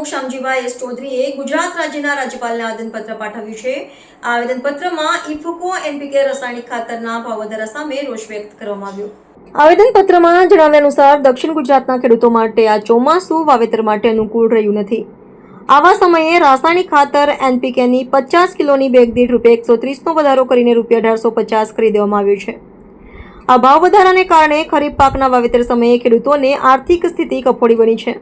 Shamjibhai S ચૌધરીએ ગુજરાત રાજ્યના રાજ્યપાલને આવેદનપત્ર પાઠવ્યું છે. આવેદનપત્રમાં ઇફકો એનપીકે રાસાયણિક ખાતરના ભાવ વધારા સામે રોષ વ્યક્ત કરવામાં આવ્યો. આવેદનપત્રમાં જણાવ્યા અનુસાર દક્ષિણ ગુજરાતના ખેડૂતો માટે આ ચોમાસું વાવેતર માટે અનુકૂળ રહ્યું નથી. આવા સમયે રાસાયણિક ખાતર એનપીકેની પચાસ કિલોની બેગ દીઠ રૂપિયા એકસો ત્રીસનો વધારો કરીને રૂપિયા અઢારસો પચાસ કરી દેવામાં આવ્યો છે. આ ભાવ વધારાને કારણે ખરીફ પાકના વાવેતર સમયે ખેડૂતોને આર્થિક સ્થિતિ કફોડી બની છે.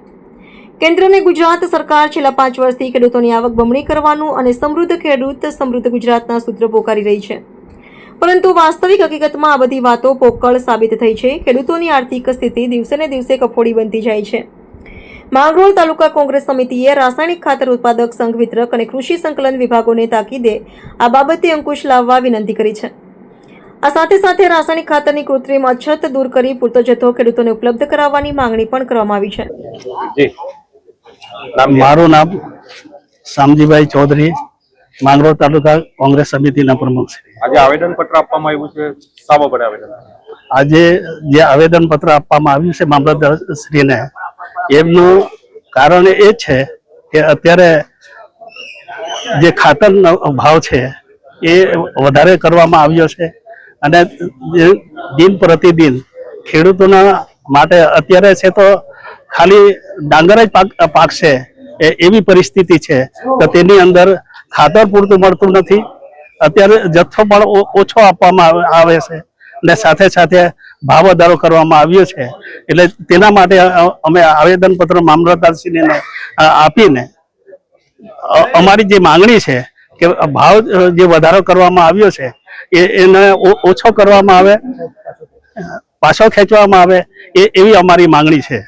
કેન્દ્ર અને ગુજરાત સરકાર છેલ્લા પાંચ વર્ષથી ખેડૂતોની આવક બમણી કરવાનું અને સમૃદ્ધ ખેડૂત સમૃદ્ધ ગુજરાતના સૂત્ર પોકારી રહી છે. પરંતુ વાસ્તવિક હકીકતમાં આ બધી વાતો પોકળ સાબિત થઈ છે. ખેડૂતોની આર્થિક સ્થિતિ દિવસે ને દિવસે કફોડી બનતી જાય છે. માંગરોળ તાલુકા કોંગ્રેસ સમિતિએ રાસાયણિક ખાતર ઉત્પાદક સંઘ વિતરક અને કૃષિ સંકલન વિભાગોને તાકીદે આ બાબતે અંકુશ લાવવા વિનંતી કરી છે. આ સાથે સાથે રાસાયણિક ખાતરની કૃત્રિમ અછત દૂર કરી પૂરતો જથ્થો ખેડૂતોને ઉપલબ્ધ કરાવવાની માંગણી પણ કરવામાં આવી છે. મારું નામ શામજીભાઈ ચૌધરી માંગરોળ તાલુકા કોંગ્રેસ સમિતિના પ્રમુખ છે. આજે આવેદન પત્ર આપવામાં આવ્યું છે. સામો પડે આવેદન. આજે જે આવેદન પત્ર આપવામાં આવ્યું છે મામલતદારશ્રીને એમનું કારણ એ છે કે અત્યારે જે ખાતરનો ભાવ છે એ વધારે કરવામાં આવ્યો છે અને દિન પ્રતિદિન ખેડૂતોના માટે અત્યારે છે તો ખાલી ડાંગર જ પાક પાકશે એવી પરિસ્થિતિ છે તો તેની અંદર ખાતર પૂરતું મળતું નથી. અત્યારે જથ્થો પણ ઓછો આપવામાં આવે- આવે છે અને સાથે સાથે ભાવ વધારો કરવામાં આવ્યો છે. એટલે તેના માટે અમે આવેદનપત્ર મામલતદારશ્રીને આપીને અમારી જે માંગણી છે કે ભાવ જે વધારો કરવામાં આવ્યો છે, એ, એને ઓછો કરવામાં આવે, પાછો ખેંચવામાં આવે, એ, એવી અમારી માંગણી છે.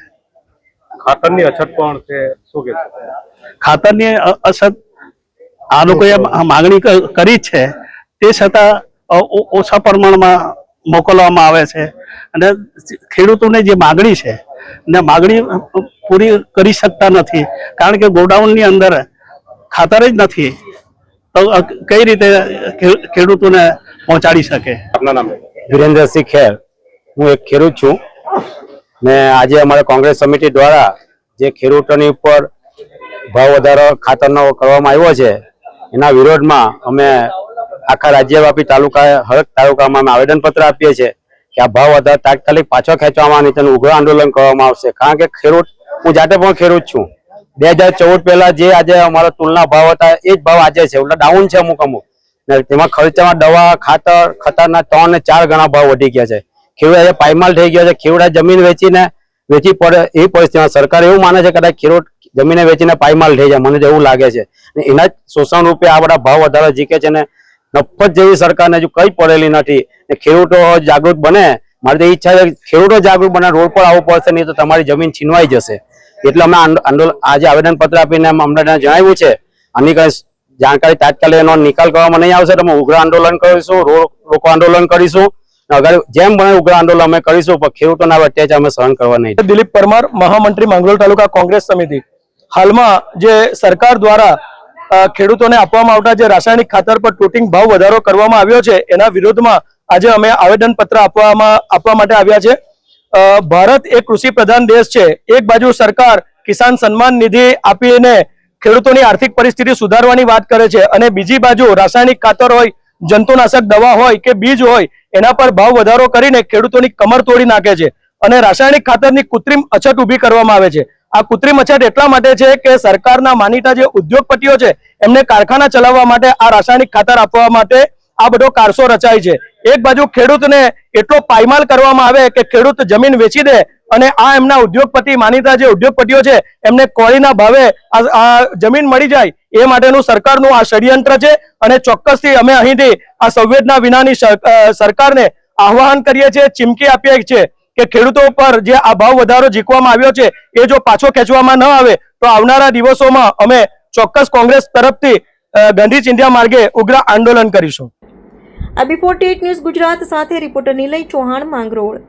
ખાતરની અછત પણ છે શું કે ખાતરની અછત આ લોકોએ માગણી ક- કરી છે. તે છતાં ઓછા પ્રમાણમાં મોકલવામાં આવે છે. અને ખેડૂતોને જે માગણી છે ને માગણી પૂરી કરી શકતા નથી. કારણ કે ગોડાઉનની અંદર ખાતર જ નથી. તો કઈ રીતે ખેડૂતોને પહોંચાડી શકે? આપના નામ. વિરેન્દ્રસિંહ ખેર. હું એક ખેડૂત છું. ને આજે અમારે કોંગ્રેસ સમિતિ દ્વારા જે ખેડૂતોની ઉપર ભાવ વધારો ખાતરનો કરવામાં આવ્યો છે, એના વિરોધમાં અમે આખા રાજ્યવ્યાપી તાલુકા, હરક તાલુકામાં અમે આવેદનપત્ર આપીએ છીએ કે આ ભાવ વધારો તાત્કાલિક પાછો ખેંચવામાં અને તેનું ઉગ્ર આંદોલન કરવામાં આવશે. કારણ કે ખેડૂત, હું જાતે પણ ખેડૂત છું. બે હજાર ચૌદ પહેલા જે આજે અમારા તુલના ભાવ હતા, એ જ ભાવ આજે છે. એટલે ડાઉન છે અમુક અમુક. તેમાં ખર્ચામાં દવા, ખાતર ખતરના ત્રણ ને ચાર ગણા ભાવ વધી ગયા છે. ખેડૂત પાયમાલ થઈ ગયો છે. ખેડૂત જમીન વેચીને, વેચી પડે એ પરિસ્થિતિમાં સરકાર એવું માને છે કદાચ ખેડૂત જમીને વેચીને પાયમાલ થઈ જાય. મને એવું લાગે છે. એના જ શોષણ રૂપે આ બધા ભાવ વધારો જીકે છે ને નફત જેવી સરકારને હજુ કઈ પડેલી નથી. ખેડૂતો જાગૃત બને. મારી તો ઈચ્છા છે ખેડૂતો જાગૃત બને. રોડ પર આવવું પડશે, નહીં તો તમારી જમીન છીનવાઈ જશે. એટલે અમે આંદો- આંદોલન આજે આવેદન પત્ર આપીને અમને જણાવ્યું છે. આની કઈ જાણકારી તાત્કાલિક એનો નિકાલ કરવામાં નહીં આવશે. તો અમે ઉગ્ર આંદોલન કરીશું રોડ રોકો આંદોલન કરીશું. અગર જેમ બને ઉગ્ર આંદોલન અમે કરીશું, પણ ખેડૂતોના અત્યાચાર અમે સહન કરવા નહીં. દિલીપ પરમાર, મહામંત્રી માંગરોળ તાલુકા કોંગ્રેસ સમિતિ. હાલમાં જે સરકાર દ્વારા ખેડૂતોને આપવામાં આવતા જે રાસાયણિક ખાતર પર ટોટિંગ ભાવ વધારો કરવામાં આવ્યો છે, એના વિરોધમાં આજે અમે આવેદન પત્ર આપવામાં, આપવા માટે આવ્યા છે. ભારત એક કૃષિ પ્રધાન દેશ છે. એક બાજુ સરકાર કિસાન સન્માન નિધિ આપીને ખેડૂતોની આર્થિક પરિસ્થિતિ સુધારવાની વાત કરે છે અને બીજી બાજુ રાસાયણિક ખાતર હોય જંતુનાશક દવા હોય કે બીજ હોય, એના પર ભાવ વધારો કરીને ખેડૂતોની કમર તોડી નાખે છે અને રાસાયણિક ખાતરની કૃત્રિમ અછત ઊભી કરવામાં આવે છે. આ કૃત્રિમ અછત એટલા માટે છે કે સરકારના માનીતા જે ઉદ્યોગપતિઓ છે, એમને કારખાના ચલાવવા માટે આ રાસાયણિક ખાતર આપવા માટે આ બધો કારસો રચાય છે. એક બાજુ ખેડૂતને એટલો પાયમાલ કરવામાં આવે કે ખેડૂત જમીન વેચી દે અને આ એમના ઉદ્યોગપતિ માનીતા જે ઉદ્યોગપતિઓ છે, એમને કોળીના ભાવે આ જમીન મળી જાય એ માટેનું સરકારનું આ ષડયંત્ર છે અને ચોક્કસથી અમે અહીંથી આ સંવેદના વિનાની સરકારને આહ્વાન કરીએ છીએ, ચીમકી આપીએ છીએ કે ખેડૂતો પર જે આ ભાવ વધારો જીકવામાં આવ્યો છે, એ જો પાછો ખેંચવામાં ન આવે, તો આવનારા દિવસોમાં અમે ચોક્કસ કોંગ્રેસ તરફથી ગાંધી ચિંધ્યા માર્ગે ઉગ્ર આંદોલન કરીશું. આ બિફોર ટેટ ન્યૂઝ ગુજરાત સાથે રિપોર્ટર નિલય ચૌહાણ માંગરોળ.